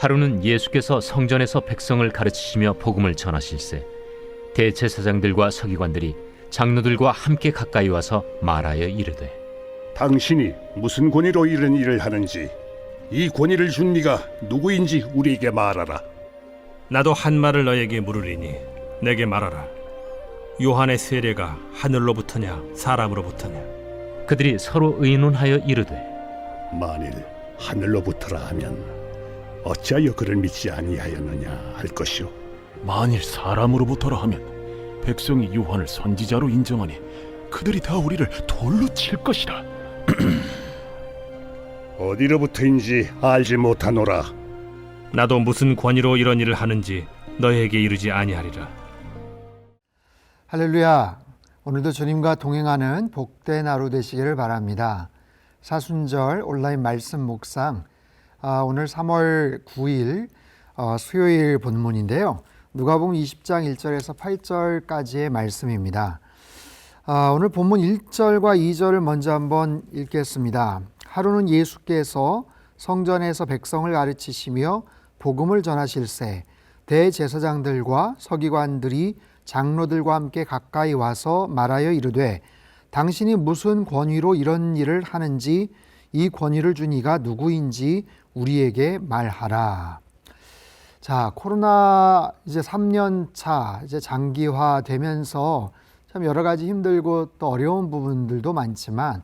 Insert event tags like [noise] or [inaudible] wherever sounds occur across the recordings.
하루는 예수께서 성전에서 백성을 가르치시며 복음을 전하실세 대제사장들과 서기관들이 장로들과 함께 가까이 와서 말하여 이르되 당신이 무슨 권위로 이런 일을 하는지 이 권위를 준 네가 누구인지 우리에게 말하라. 나도 한 말을 너에게 물으리니 내게 말하라. 요한의 세례가 하늘로부터냐 사람으로부터냐? 그들이 서로 의논하여 이르되 만일 하늘로부터라 하면 어찌하여 그를 믿지 아니하였느냐 할 것이요. 만일 사람으로부터라 하면 백성이 요한을 선지자로 인정하니 그들이 다 우리를 돌로 칠 것이라. [clears throat] 어디로부터인지 알지 못하노라. 나도 무슨 권위로 이런 일을 하는지 너에게 이르지 아니하리라. 할렐루야. 오늘도 주님과 동행하는 복된 하루 되시기를 바랍니다. 사순절 온라인 말씀 묵상 아, 오늘 3월 9일 어, 수요일 본문인데요. 누가복음 20장 1절에서 8절까지의 말씀입니다. 아, 오늘 본문 1절과 2절을 먼저 한번 읽겠습니다. 하루는 예수께서 성전에서 백성을 가르치시며 복음을 전하실세 대제사장들과 서기관들이 장로들과 함께 가까이 와서 말하여 이르되 당신이 무슨 권위로 이런 일을 하는지 이 권위를 준 이가 누구인지 우리에게 말하라. 자, 코로나 이제 3년 차 이제 장기화 되면서 참 여러 가지 힘들고 또 어려운 부분들도 많지만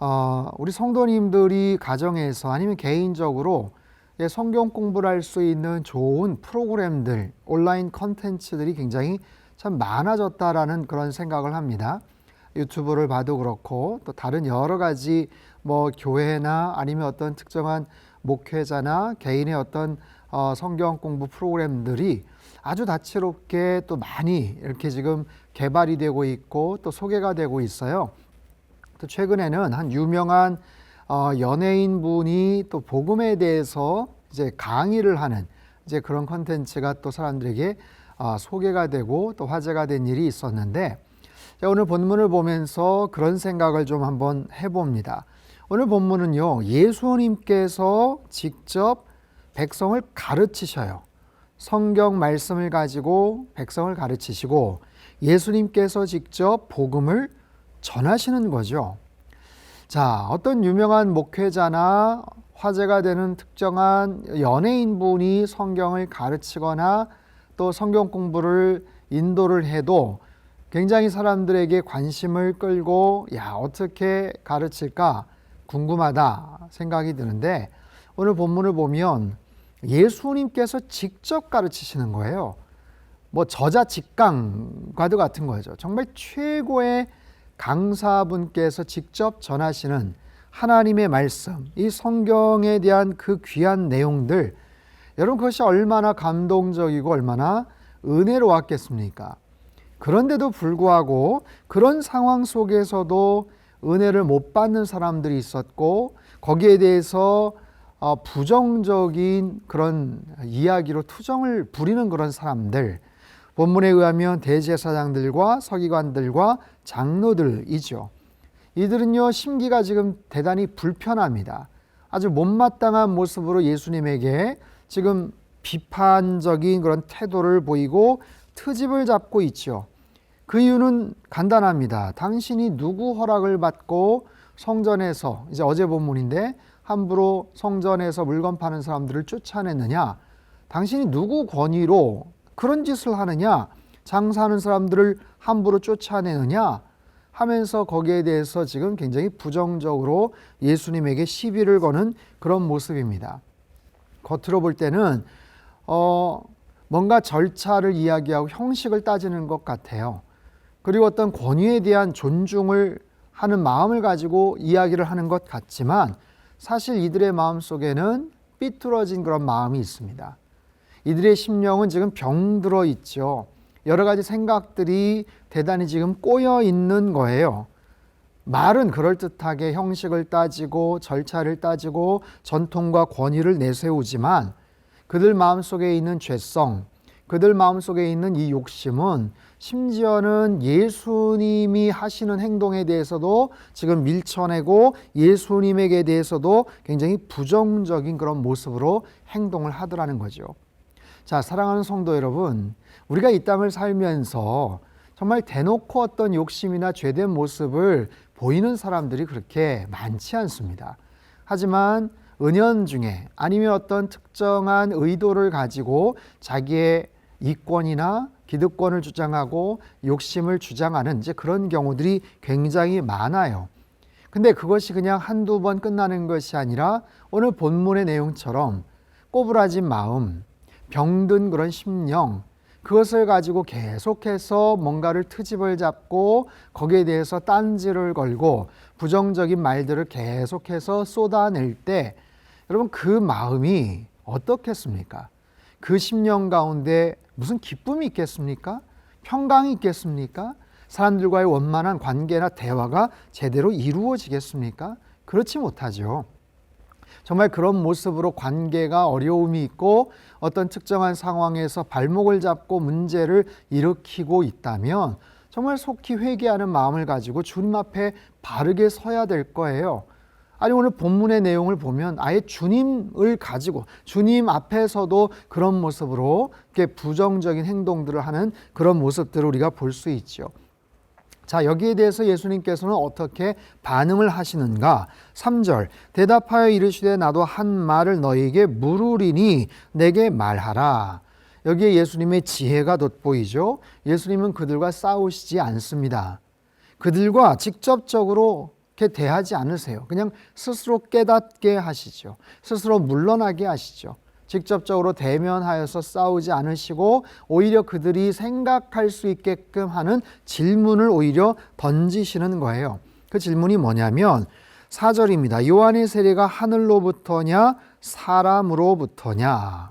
어, 우리 성도님들이 가정에서 아니면 개인적으로 예, 성경 공부를 할 수 있는 좋은 프로그램들, 온라인 컨텐츠들이 굉장히 참 많아졌다라는 그런 생각을 합니다. 유튜브를 봐도 그렇고 또 다른 여러 가지 뭐 교회나 아니면 어떤 특정한 목회자나 개인의 어떤 어, 성경 공부 프로그램들이 아주 다채롭게 또 많이 이렇게 지금 개발이 되고 있고 또 소개가 되고 있어요. 또 최근에는 한 유명한 어, 연예인 분이 또 복음에 대해서 이제 강의를 하는 이제 그런 컨텐츠가 또 사람들에게 어, 소개가 되고 또 화제가 된 일이 있었는데 자, 오늘 본문을 보면서 그런 생각을 좀 한번 해봅니다. 오늘 본문은요 예수님께서 직접 백성을 가르치셔요. 성경 말씀을 가지고 백성을 가르치시고 예수님께서 직접 복음을 전하시는 거죠. 자, 어떤 유명한 목회자나 화제가 되는 특정한 연예인분이 성경을 가르치거나 또 성경 공부를 인도를 해도 굉장히 사람들에게 관심을 끌고 야, 어떻게 가르칠까 궁금하다 생각이 드는데 오늘 본문을 보면 예수님께서 직접 가르치시는 거예요. 뭐 저자 직강과도 같은 거죠. 정말 최고의 강사분께서 직접 전하시는 하나님의 말씀, 이 성경에 대한 그 귀한 내용들, 여러분 그것이 얼마나 감동적이고 얼마나 은혜로웠겠습니까? 그런데도 불구하고 그런 상황 속에서도 은혜를 못 받는 사람들이 있었고 거기에 대해서 어, 부정적인 그런 이야기로 투정을 부리는 그런 사람들, 본문에 의하면 대제사장들과 서기관들과 장로들이죠. 이들은요 심기가 지금 대단히 불편합니다. 아주 못마땅한 모습으로 예수님에게 지금 비판적인 그런 태도를 보이고 트집을 잡고 있죠. 그 이유는 간단합니다. 당신이 누구 허락을 받고 성전에서 이제 어제 본문인데 함부로 성전에서 물건 파는 사람들을 쫓아냈느냐? 당신이 누구 권위로 그런 짓을 하느냐? 장사하는 사람들을 함부로 쫓아내느냐? 하면서 거기에 대해서 지금 굉장히 부정적으로 예수님에게 시비를 거는 그런 모습입니다. 겉으로 볼 때는 어 뭔가 절차를 이야기하고 형식을 따지는 것 같아요. 그리고 어떤 권위에 대한 존중을 하는 마음을 가지고 이야기를 하는 것 같지만 사실 이들의 마음 속에는 삐뚤어진 그런 마음이 있습니다. 이들의 심령은 지금 병들어 있죠. 여러 가지 생각들이 대단히 지금 꼬여 있는 거예요. 말은 그럴듯하게 형식을 따지고 절차를 따지고 전통과 권위를 내세우지만 그들 마음속에 있는 죄성, 그들 마음속에 있는 이 욕심은 심지어는 예수님이 하시는 행동에 대해서도 지금 밀쳐내고 예수님에게 대해서도 굉장히 부정적인 그런 모습으로 행동을 하더라는 거죠. 자, 사랑하는 성도 여러분, 우리가 이 땅을 살면서 정말 대놓고 어떤 욕심이나 죄된 모습을 보이는 사람들이 그렇게 많지 않습니다. 하지만 은연 중에 아니면 어떤 특정한 의도를 가지고 자기의 이권이나 기득권을 주장하고 욕심을 주장하는 이제 그런 경우들이 굉장히 많아요. 근데 그것이 그냥 한두 번 끝나는 것이 아니라 오늘 본문의 내용처럼 꼬부라진 마음, 병든 그런 심령, 그것을 가지고 계속해서 뭔가를 트집을 잡고 거기에 대해서 딴지를 걸고 부정적인 말들을 계속해서 쏟아낼 때 여러분 그 마음이 어떻겠습니까? 그 심령 가운데 무슨 기쁨이 있겠습니까? 평강이 있겠습니까? 사람들과의 원만한 관계나 대화가 제대로 이루어지겠습니까? 그렇지 못하죠. 정말 그런 모습으로 관계가 어려움이 있고 어떤 특정한 상황에서 발목을 잡고 문제를 일으키고 있다면 정말 속히 회개하는 마음을 가지고 주님 앞에 바르게 서야 될 거예요. 아니 오늘 본문의 내용을 보면 아예 주님을 가지고 주님 앞에서도 그런 모습으로 이렇게 부정적인 행동들을 하는 그런 모습들을 우리가 볼 수 있죠. 자, 여기에 대해서 예수님께서는 어떻게 반응을 하시는가? 3절. 대답하여 이르시되 나도 한 말을 너희에게 물으리니 내게 말하라. 여기에 예수님의 지혜가 돋보이죠. 예수님은 그들과 싸우시지 않습니다. 그들과 직접적으로 대하지 않으세요. 그냥 스스로 깨닫게 하시죠. 스스로 물러나게 하시죠. 직접적으로 대면하여서 싸우지 않으시고 오히려 그들이 생각할 수 있게끔 하는 질문을 오히려 던지시는 거예요. 그 질문이 뭐냐면 4절입니다. 요한의 세례가 하늘로부터냐 사람으로부터냐.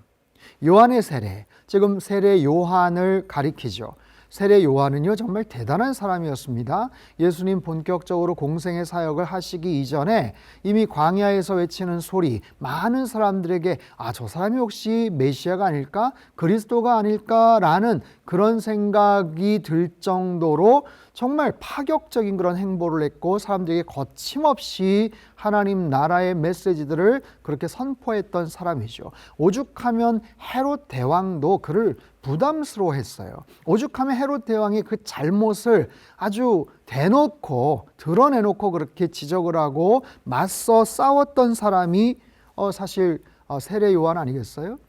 요한의 세례. 지금 세례 요한을 가리키죠. 세례 요한은요 정말 대단한 사람이었습니다. 예수님 본격적으로 공생의 사역을 하시기 이전에 이미 광야에서 외치는 소리 많은 사람들에게 아 저 사람이 혹시 메시아가 아닐까 그리스도가 아닐까라는 그런 생각이 들 정도로 정말 파격적인 그런 행보를 했고 사람들에게 거침없이 하나님 나라의 메시지들을 그렇게 선포했던 사람이죠. 오죽하면 헤롯 대왕도 그를 부담스러워했어요. 오죽하면 헤롯 대왕이 그 잘못을 아주 대놓고 드러내놓고 그렇게 지적을 하고 맞서 싸웠던 사람이 어, 사실 어, 세례 요한 아니겠어요?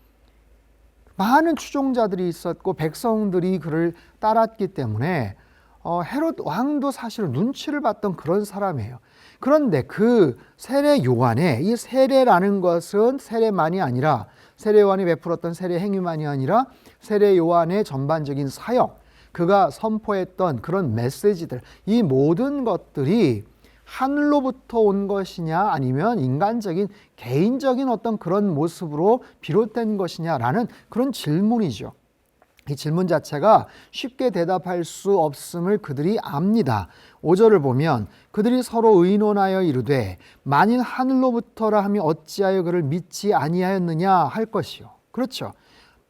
많은 추종자들이 있었고 백성들이 그를 따랐기 때문에 어, 헤롯 왕도 사실 눈치를 봤던 그런 사람이에요. 그런데 그 세례 요한의 이 세례라는 것은 세례만이 아니라 세례 요한이 베풀었던 세례 행위만이 아니라 세례 요한의 전반적인 사역, 그가 선포했던 그런 메시지들, 이 모든 것들이 하늘로부터 온 것이냐 아니면 인간적인 개인적인 어떤 그런 모습으로 비롯된 것이냐라는 그런 질문이죠. 이 질문 자체가 쉽게 대답할 수 없음을 그들이 압니다. 5절을 보면 그들이 서로 의논하여 이르되 만일 하늘로부터라 하면 어찌하여 그를 믿지 아니하였느냐 할 것이요. 그렇죠.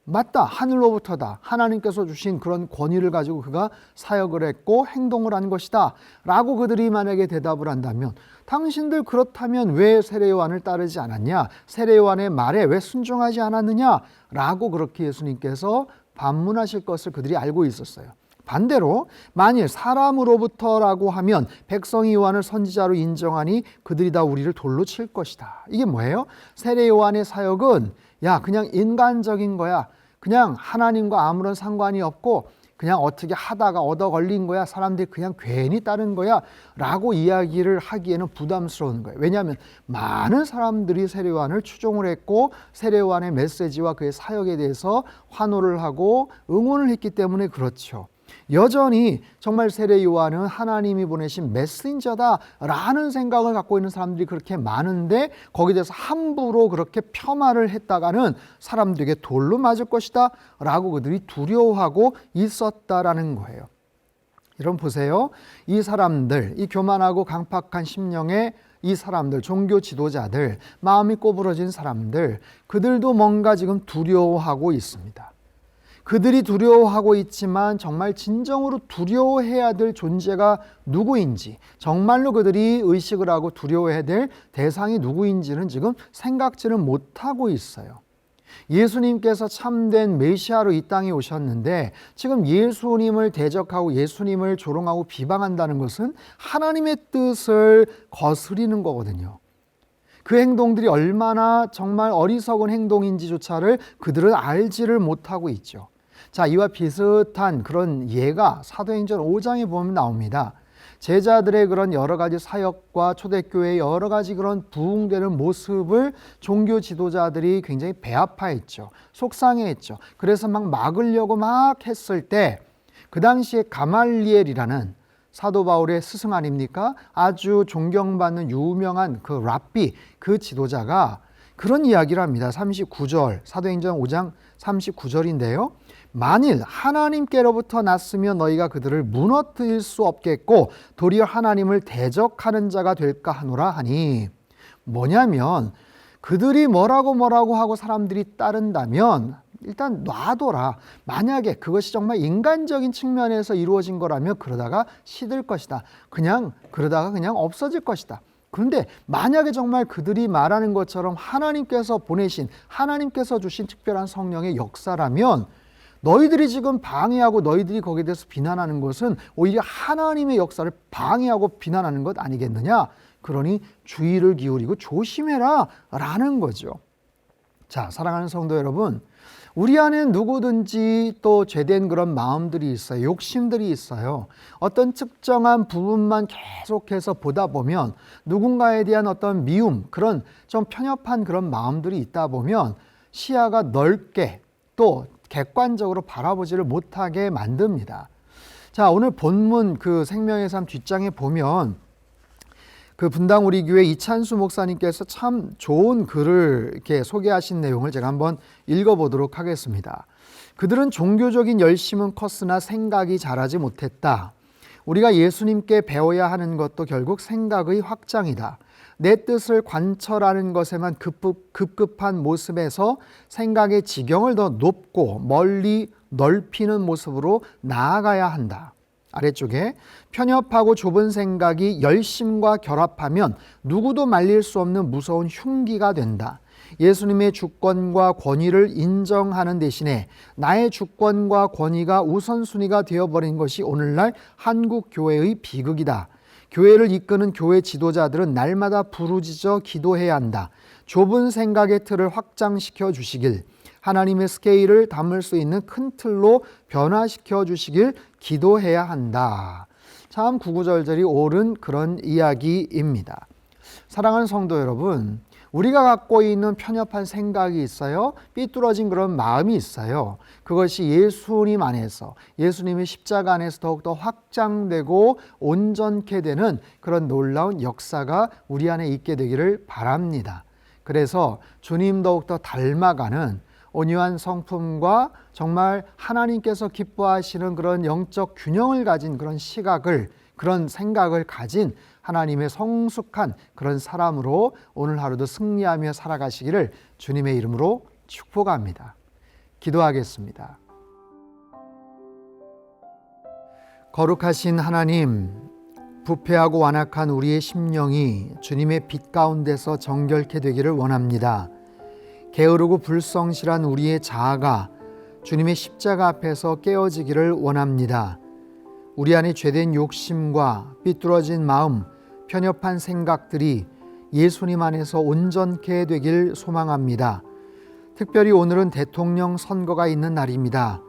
맞다. 하늘로부터다. 하나님께서 주신 그런 권위를 가지고 그가 사역을 했고 행동을 한 것이다. 라고 그들이 만약에 대답을 한다면 당신들 그렇다면 왜 세례요한을 따르지 않았냐? 세례요한의 말에 왜 순종하지 않았느냐? 라고 그렇게 예수님께서 반문하실 것을 그들이 알고 있었어요. 반대로 만일 사람으로부터라고 하면 백성이 요한을 선지자로 인정하니 그들이 다 우리를 돌로 칠 것이다. 이게 뭐예요? 세례 요한의 사역은 야 그냥 인간적인 거야. 그냥 하나님과 아무런 상관이 없고 그냥 어떻게 하다가 얻어 걸린 거야. 사람들이 그냥 괜히 따른 거야. 라고 이야기를 하기에는 부담스러운 거예요. 왜냐하면 많은 사람들이 세례요한을 추종을 했고 세례요한의 메시지와 그의 사역에 대해서 환호를 하고 응원을 했기 때문에 그렇죠. 여전히 정말 세례 요한은 하나님이 보내신 메신저다라는 생각을 갖고 있는 사람들이 그렇게 많은데 거기에 대해서 함부로 그렇게 폄하를 했다가는 사람들에게 돌로 맞을 것이다라고 그들이 두려워하고 있었다라는 거예요. 여러분 보세요. 이 사람들, 이 교만하고 강팍한 심령의 이 사람들, 종교 지도자들, 마음이 꼬부러진 사람들, 그들도 뭔가 지금 두려워하고 있습니다. 그들이 두려워하고 있지만 정말 진정으로 두려워해야 될 존재가 누구인지, 정말로 그들이 의식을 하고 두려워해야 될 대상이 누구인지는 지금 생각지를 못하고 있어요. 예수님께서 참된 메시아로 이 땅에 오셨는데 지금 예수님을 대적하고 예수님을 조롱하고 비방한다는 것은 하나님의 뜻을 거스리는 거거든요. 그 행동들이 얼마나 정말 어리석은 행동인지조차를 그들은 알지를 못하고 있죠. 자, 이와 비슷한 그런 예가 사도행전 5장에 보면 나옵니다. 제자들의 그런 여러 가지 사역과 초대교회의 여러 가지 그런 부흥되는 모습을 종교 지도자들이 굉장히 배아파했죠. 속상해했죠. 그래서 막 막으려고 막 했을 때 그 당시에 가말리엘이라는 사도 바울의 스승 아닙니까? 아주 존경받는 유명한 그 랍비 그 지도자가 그런 이야기를 합니다. 39절 사도행전 5장 39절인데요. 만일 하나님께로부터 났으면 너희가 그들을 무너뜨릴 수 없겠고 도리어 하나님을 대적하는 자가 될까 하노라 하니 뭐냐면 그들이 뭐라고 뭐라고 하고 사람들이 따른다면 일단 놔둬라. 만약에 그것이 정말 인간적인 측면에서 이루어진 거라면 그러다가 시들 것이다. 그냥 그러다가 그냥 없어질 것이다. 그런데 만약에 정말 그들이 말하는 것처럼 하나님께서 보내신 하나님께서 주신 특별한 성령의 역사라면 너희들이 지금 방해하고 너희들이 거기에 대해서 비난하는 것은 오히려 하나님의 역사를 방해하고 비난하는 것 아니겠느냐? 그러니 주의를 기울이고 조심해라 라는 거죠. 자, 사랑하는 성도 여러분, 우리 안에 누구든지 또 죄된 그런 마음들이 있어요. 욕심들이 있어요. 어떤 특정한 부분만 계속해서 보다 보면 누군가에 대한 어떤 미움, 그런 좀 편협한 그런 마음들이 있다 보면 시야가 넓게 또 객관적으로 바라보지를 못하게 만듭니다. 자, 오늘 본문 그 생명의 삶 뒷장에 보면 그 분당 우리 교회 이찬수 목사님께서 참 좋은 글을 이렇게 소개하신 내용을 제가 한번 읽어보도록 하겠습니다. 그들은 종교적인 열심은 컸으나 생각이 자라지 못했다. 우리가 예수님께 배워야 하는 것도 결국 생각의 확장이다. 내 뜻을 관철하는 것에만 급급, 급급 한 모습에서 생각의 지경을 더 높고 멀리 넓히는 모습으로 나아가야 한다. 아래쪽에 편협하고 좁은 생각이 열심과 결합하면 누구도 말릴 수 없는 무서운 흉기가 된다. 예수님의 주권과 권위를 인정하는 대신에 나의 주권과 권위가 우선순위가 되어버린 것이 오늘날 한국 교회의 비극이다. 교회를 이끄는 교회 지도자들은 날마다 부르짖어 기도해야 한다. 좁은 생각의 틀을 확장시켜 주시길 하나님의 스케일을 담을 수 있는 큰 틀로 변화시켜 주시길 기도해야 한다. 참 구구절절이 옳은 그런 이야기입니다. 사랑하는 성도 여러분, 우리가 갖고 있는 편협한 생각이 있어요. 삐뚤어진 그런 마음이 있어요. 그것이 예수님 안에서, 예수님의 십자가 안에서 더욱더 확장되고 온전케 되는 그런 놀라운 역사가 우리 안에 있게 되기를 바랍니다. 그래서 주님 더욱더 닮아가는 온유한 성품과 정말 하나님께서 기뻐하시는 그런 영적 균형을 가진 그런 시각을 그런 생각을 가진 하나님의 성숙한 그런 사람으로 오늘 하루도 승리하며 살아가시기를 주님의 이름으로 축복합니다. 기도하겠습니다. 거룩하신 하나님, 부패하고 완악한 우리의 심령이 주님의 빛 가운데서 정결케 되기를 원합니다. 게으르고 불성실한 우리의 자아가 주님의 십자가 앞에서 깨어지기를 원합니다. 우리 안에 죄된 욕심과 삐뚤어진 마음, 편협한 생각들이 예수님 안에서 온전케 되길 소망합니다. 특별히 오늘은 대통령 선거가 있는 날입니다.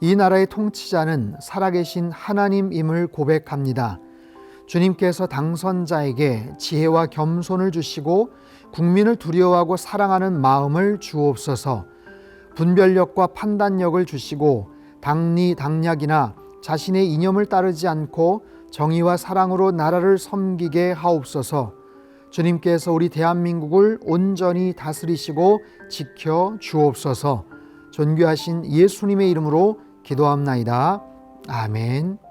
이 나라의 통치자는 살아계신 하나님임을 고백합니다. 주님께서 당선자에게 지혜와 겸손을 주시고 국민을 두려워하고 사랑하는 마음을 주옵소서. 분별력과 판단력을 주시고 당리 당략이나 자신의 이념을 따르지 않고 정의와 사랑으로 나라를 섬기게 하옵소서. 주님께서 우리 대한민국을 온전히 다스리시고 지켜 주옵소서. 존귀하신 예수님의 이름으로 기도합나이다. 아멘.